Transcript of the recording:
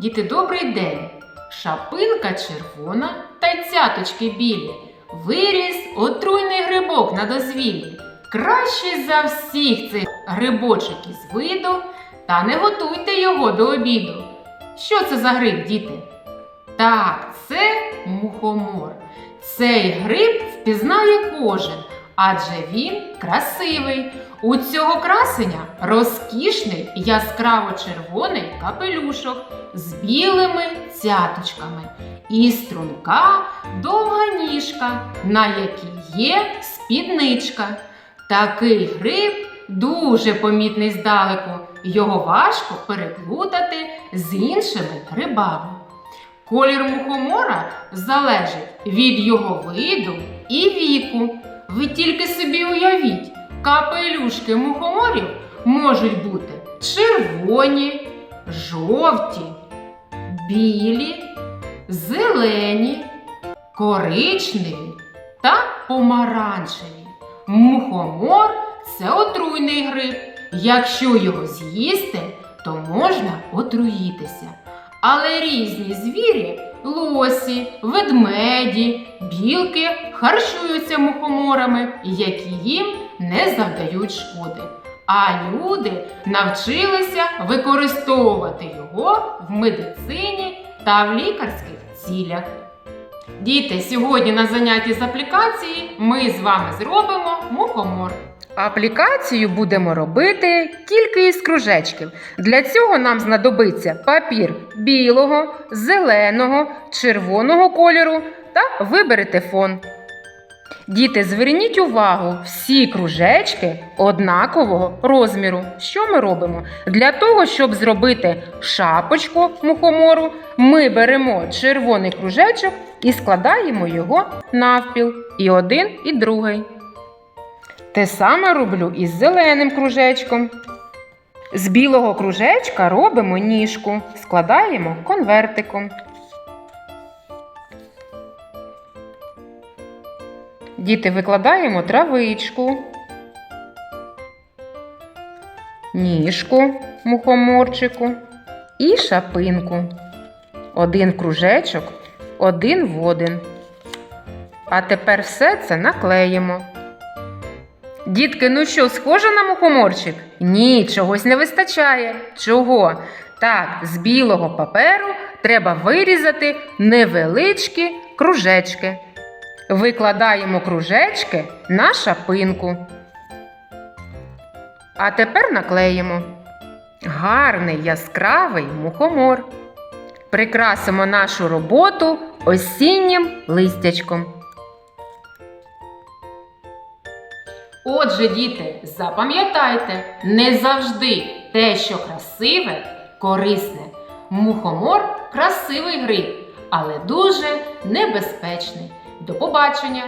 Діти, добрий день! Шапинка червона та цяточки білі. Виріс отруйний грибок на дозвіллі. Кращий за всіх цих грибочок із виду, та не готуйте його до обіду. Що це за гриб, діти? Так, це мухомор. Цей гриб впізнає кожен, адже він красивий. У цього красення розкішний яскраво-червоний капелюшок з білими цяточками і струнка довга ніжка, на якій є спідничка. Такий гриб дуже помітний здалеку. Його важко переплутати з іншими грибами. Колір мухомора залежить від його виду і віку. Ви тільки собі уявіть, капелюшки мухоморів можуть бути червоні, жовті, білі, зелені, коричневі та помаранчеві. Мухомор це отруйний гриб. Якщо його з'їсти, то можна отруїтися. Але різні звірі, лосі, ведмеді, білки харчуються мухоморами, які їм не завдають шкоди. А люди навчилися використовувати його в медицині та в лікарських цілях. Діти, сьогодні на занятті з аплікації ми з вами зробимо мухомор. Аплікацію будемо робити тільки із кружечків. Для цього нам знадобиться папір білого, зеленого, червоного кольору та виберете фон. Діти, зверніть увагу, всі кружечки однакового розміру. Що ми робимо? Для того, щоб зробити шапочку мухомору, ми беремо червоний кружечок і складаємо його навпіл. І один, і другий. Те саме роблю із зеленим кружечком. З білого кружечка робимо ніжку, складаємо конвертиком. Діти викладаємо травичку, ніжку мухоморчику і шапинку. Один кружечок, один в один. А тепер все це наклеїмо. Дітки, ну що, схоже на мухоморчик? Ні, чогось не вистачає. Чого? Так, з білого паперу треба вирізати невеличкі кружечки. Викладаємо кружечки на шапинку. А тепер наклеїмо. Гарний яскравий мухомор. Прикрасимо нашу роботу осіннім листячком. Отже, діти, запам'ятайте, не завжди те, що красиве, корисне. Мухомор красивий гриб, але дуже небезпечний. До побачення!